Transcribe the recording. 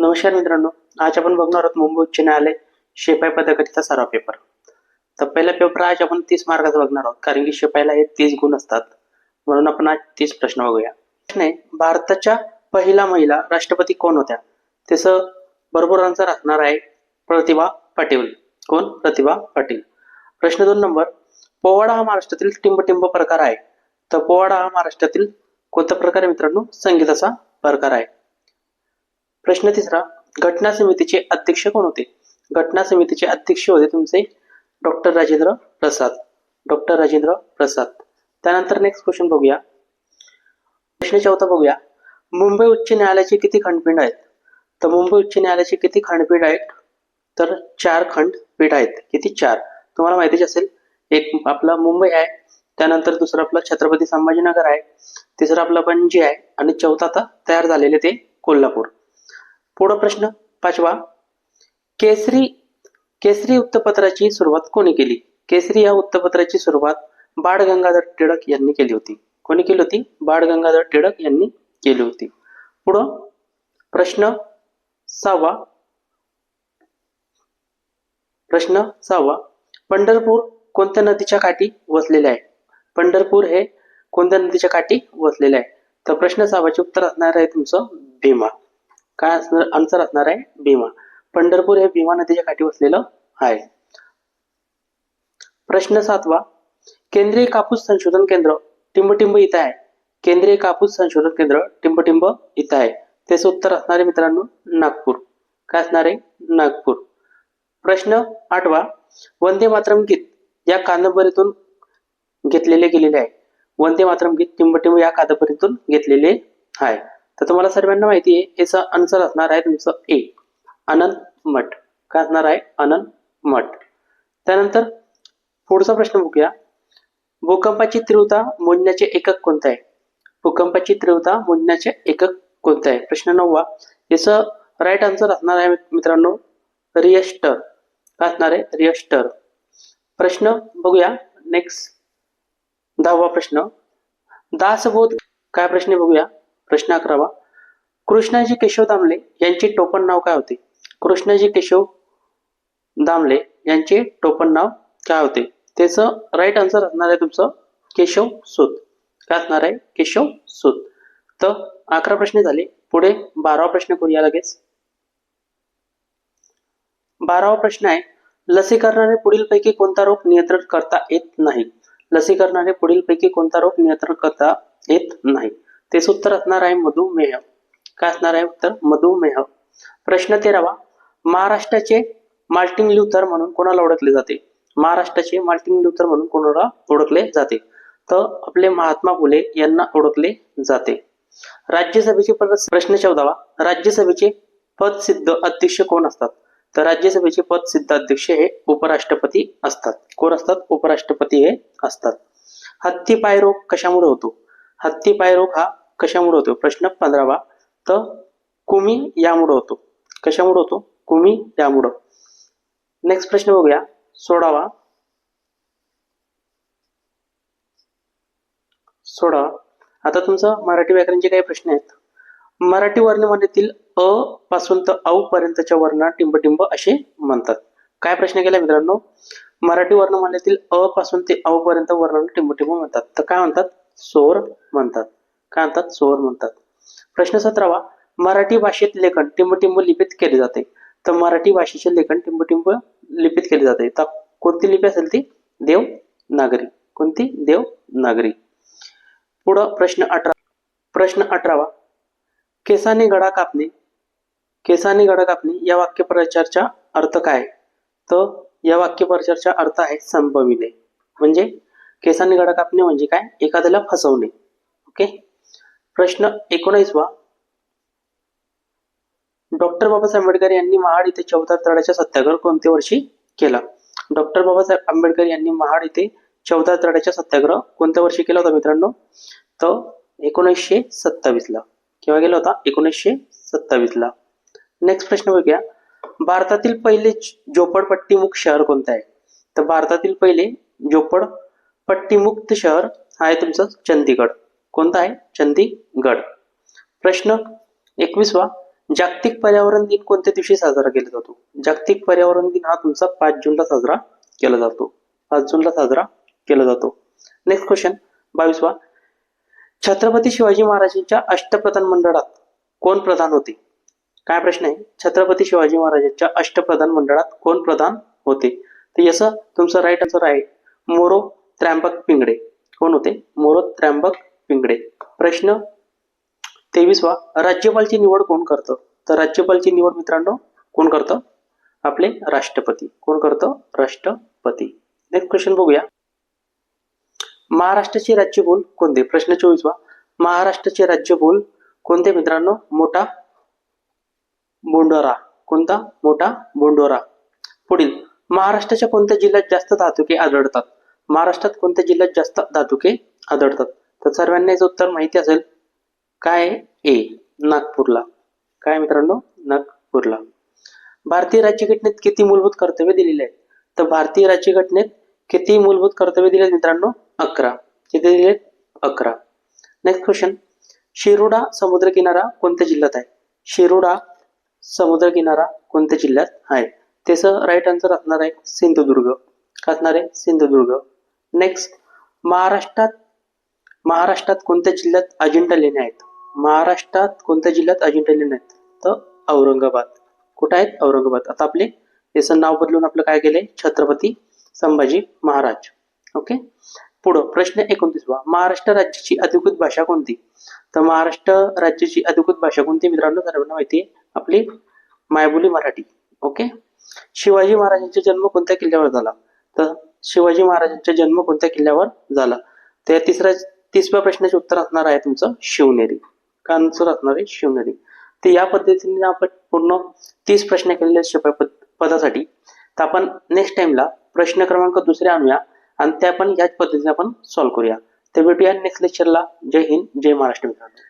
नमस्कार मित्रांनो आज आपण बघणार आहोत मुंबई उच्च न्यायालय शेपाई पदकाचा सराव पेपर तर पहिला पेपर आज आपण तीस मार्काचा बघणार आहोत कारण की शेपाईला हे तीस गुण असतात. म्हणून आपण आज तीस प्रश्न बघूया. प्रश्न आहे भारताच्या पहिला महिला राष्ट्रपती कोण होत्या? त्याचं बरोबर आन्सर असणार आहे प्रतिभा पाटील. कोण? प्रतिभा पाटील. प्रश्न दोन नंबर पोवाडा हा महाराष्ट्रातील टिंबटिंब प्रकार आहे. तर पोवाडा हा महाराष्ट्रातील कोणता प्रकार आहे मित्रांनो? संगीताचा प्रकार आहे. प्रश्न तिसरा घटना समितीचे अध्यक्ष कोण होते? घटना समितीचे अध्यक्ष होते तुमचे डॉक्टर राजेंद्र प्रसाद. डॉक्टर राजेंद्र प्रसाद. त्यानंतर नेक्स्ट क्वेश्चन बघूया. प्रश्न चौथा बघूया. मुंबई उच्च न्यायालयाचे किती खंडपीठ आहेत? तर मुंबई उच्च न्यायालयाचे किती खंडपीठ आहेत? तर चार खंडपीठ आहेत. किती? चार. तुम्हाला माहितीच असेल एक आपला मुंबई आहे त्यानंतर दुसरं आपलं छत्रपती संभाजीनगर आहे तिसरा आपलं पणजी आहे आणि चौथा आता तयार झालेले ते कोल्हापूर. पुढं प्रश्न पाचवा. केसरी केसरी वृत्तपत्राची सुरुवात कोणी केली? केसरी या वृत्तपत्राची सुरुवात बाळ गंगाधर टिळक यांनी केली होती. कोणी केली होती? बाळ गंगाधर टिळक यांनी केली होती. पुढं प्रश्न सहावा. प्रश्न सहावा. पंढरपूर कोणत्या नदीच्या काठी वसलेले आहे? पंढरपूर हे कोणत्या नदीच्या काठी वसलेले आहे? तर प्रश्न सहावाचे उत्तर असणार आहे तुमचं भीमा. काय असणार? आन्सर असणार आहे भीमा. पंढरपूर हे भीमा नदीच्या काठी वसलेलं आहे. प्रश्न सातवा. केंद्रीय कापूस संशोधन केंद्र टिंबटिंब इथं आहे. केंद्रीय कापूस संशोधन केंद्र टिंबटिंब इथं आहे. त्याचं उत्तर असणार आहे मित्रांनो नागपूर. काय असणार आहे? नागपूर. प्रश्न आठवा. वंदे मातरम गीत या कादंबरीतून घेतलेले गेलेले आहे. वंदे मातरम गीत टिंबटिंब या कादंबरीतून घेतलेले आहे. तर तुम्हाला सर्वांना माहिती आहे याचा आन्सर असणार आहे तुमचं ए अनंत मठ. काय असणार आहे? अनंत मठ. त्यानंतर पुढचा प्रश्न बघूया. भूकंपाची तीव्रता मोजण्याचे एकक कोणतं आहे? भूकंपाची तीव्रता मोजण्याचे एकक कोणतं आहे? प्रश्न नववा. याचं राईट आन्सर असणार आहे मित्रांनो रिएस्टर. काय असणार आहे? रिएस्टर. प्रश्न बघूया. नेक्स्ट दहावा प्रश्न. दासबोध काय प्रश्न बघूया. प्रश्न अकरावा. कृष्णाजी केशव दामले यांचे टोपण नाव काय होते? कृष्णाजी केशव दामले यांचे टोपण नाव काय होते? त्याचं राईट आन्सर असणार आहे तुमचं केशव सूत. काय असणार आहे? केशव सूत. तर अकरा प्रश्न झाले. पुढे बारावा प्रश्न करूया लगेच. बारावा प्रश्न आहे लसीकरणाने पुढील पैकी कोणता रोग नियंत्रण करता येत नाही? लसीकरणाने पुढील पैकी कोणता रोग नियंत्रण करता येत नाही? तेच उत्तर असणार आहे मधुमेह. काय असणार आहे उत्तर? मधुमेह. प्रश्न तेरावा. महाराष्ट्राचे मार्टिन ल्युथर म्हणून कोणाला ओळखले जाते? महाराष्ट्राचे मार्टिन ल्युथर म्हणून कोणाला ओळखले जाते? तर आपले महात्मा फुले यांना ओळखले जाते. राज्यसभेचे पद प्रश्न चौदावा. राज्यसभेचे पद सिद्ध अध्यक्ष कोण असतात? तर राज्यसभेचे पदसिद्ध अध्यक्ष हे उपराष्ट्रपती असतात. कोण असतात? उपराष्ट्रपती हे असतात. हत्तीपाय रोग कशामुळे होतो? हत्तीपाय रोग हा कशामुळे होतो? प्रश्न पंधरावा. तर कुमी यामुळे होतो. कशामुळे होतो? कुमी यामुळं. नेक्स्ट प्रश्न बघूया. सोडावा. सोडावा. आता तुमचं मराठी व्याकरणचे काही प्रश्न आहेत. मराठी वर्णमालेतील अ पासून तर औ पर्यंतच्या वर्णा टिंबटिंब असे म्हणतात. काय प्रश्न केला मित्रांनो? मराठी वर्णमालेतील अ पासून ते औ पर्यंत वर्णांना टिंबटिंब म्हणतात. तर काय म्हणतात? सोर म्हणतात. काय म्हणतात? सोवर म्हणतात. प्रश्न सतरावा मराठी भाषेत लेखन टिंबटिंब लिपीत केले जाते. तर मराठी भाषेचे लेखन टिंबटिंब लिपीत केले जाते. तर कोणती लिपी असेल ती? देव नागरी. कोणती? देव नागरी. पुढं प्रश्न अठरा प्रश्न अठरावा केसाने गडा कापणे केसाने गडा कापणे या वाक्यप्रचारचा अर्थ काय तर या वाक्यप्रचारचा अर्थ आहे संपविणे म्हणजे केसाने गडा कापणे म्हणजे काय? एखाद्याला फसवणे. ओके? प्रश्न एकोणीसवा. डॉक्टर बाबासाहेब आंबेडकर यांनी महाड इथे चौदा तळ्याच्या सत्याग्रह कोणत्या वर्षी केला? डॉक्टर बाबासाहेब आंबेडकर यांनी महाड इथे चौदा तळ्याच्या सत्याग्रह कोणत्या वर्षी केला होता मित्रांनो? तर एकोणीसशे सत्तावीस ला केव्हा गेला होता? एकोणीसशे सत्तावीस ला नेक्स्ट प्रश्न बघूया. भारतातील पहिले झोपडपट्टीमुक्त शहर कोणतं आहे? तर भारतातील पहिले झोपडपट्टीमुक्त शहर आहे तुमचं चंदीगड. कोणता आहे? चंदीगड. प्रश्न एकवीसवा. जागतिक पर्यावरण दिन कोणत्या दिवशी साजरा केला जातो? जागतिक पर्यावरण दिन हा तुमचा पाच जूनला साजरा केला जातो. पाच जूनला साजरा केला जातो. नेक्स्ट क्वेश्चन बावीसवा. छत्रपती शिवाजी महाराजांच्या अष्टप्रधान मंडळात कोण प्रधान होते? काय प्रश्न आहे? छत्रपती शिवाजी महाराजांच्या अष्टप्रधान मंडळात कोण प्रधान होते? तर याचं तुमचं राईट आन्सर आहे मोरो त्र्यंबक पिंगडे कोण होते? मोरो त्र्यंबक प्रश्न तेवीसवा राज्यपालची निवड कोण करतं? तर राज्यपालची निवड मित्रांनो कोण करतं? आपले राष्ट्रपती. कोण करतं? राष्ट्रपती. नेक्स्ट क्वेश्चन बघूया. महाराष्ट्राचे राज्यबोल कोणते? प्रश्न चोवीसवा. महाराष्ट्राचे राज्यबोल कोणते मित्रांनो? मोठा बोंडोरा. कोणता? मोठा बोंडोरा. पुढील. महाराष्ट्राच्या कोणत्या जिल्ह्यात जास्त धातुके आढळतात? महाराष्ट्रात कोणत्या जिल्ह्यात जास्त धातुके आढळतात? तर सर्वांना उत्तर माहिती असेल. काय ए नागपूरला? काय मित्रांनो? नागपूरला. भारतीय राज्यघटनेत किती मूलभूत कर्तव्य दिलेली आहेत? तर भारतीय राज्यघटनेत किती मूलभूत कर्तव्य दिले मित्रांनो? अकरा. किती दिले अकरा. नेक्स्ट क्वेश्चन शिरोडा समुद्रकिनारा कोणत्या जिल्ह्यात आहे? शिरोडा समुद्रकिनारा कोणत्या जिल्ह्यात आहे? त्याचं राईट आन्सर असणार आहे सिंधुदुर्ग. असणार आहे? सिंधुदुर्ग. नेक्स्ट महाराष्ट्रात महाराष्ट्रात कोणत्या जिल्ह्यात अजिंठा लेण्या आहेत? महाराष्ट्रात कोणत्या जिल्ह्यात अजिंठा लेण्या आहेत? तर औरंगाबाद. कुठं आहेत? औरंगाबाद. आता आपले याचं नाव बदलून आपलं काय केलंय? छत्रपती संभाजी महाराज. ओके? पुढं प्रश्न एकोणतीसवा महाराष्ट्र राज्याची अधिकृत भाषा कोणती? तर महाराष्ट्र राज्याची अधिकृत भाषा कोणती मित्रांनो? सर्वांना माहिती आहे. आपली मायबोली मराठी. ओके? शिवाजी महाराजांचा जन्म कोणत्या किल्ल्यावर झाला? तर शिवाजी महाराजांचा जन्म कोणत्या किल्ल्यावर झाला? तर तिसऱ्या तिसऱ्या प्रश्नाचे उत्तर असणार आहे तुमचं शिवनेरी. का आन्सर असणार आहे शिवनेरी. तर या पद्धतीने आपण पूर्ण तीस प्रश्न केलेले शिपाई पद पदासाठी. तर आपण नेक्स्ट टाइमला प्रश्न क्रमांक दुसरे आणूया आणि त्या पण याच पद्धतीने आपण सॉल्व्ह करूया. तर भेटूया नेक्स्ट लेक्चरला जय हिंद जय महाराष्ट्र मित्रांनो.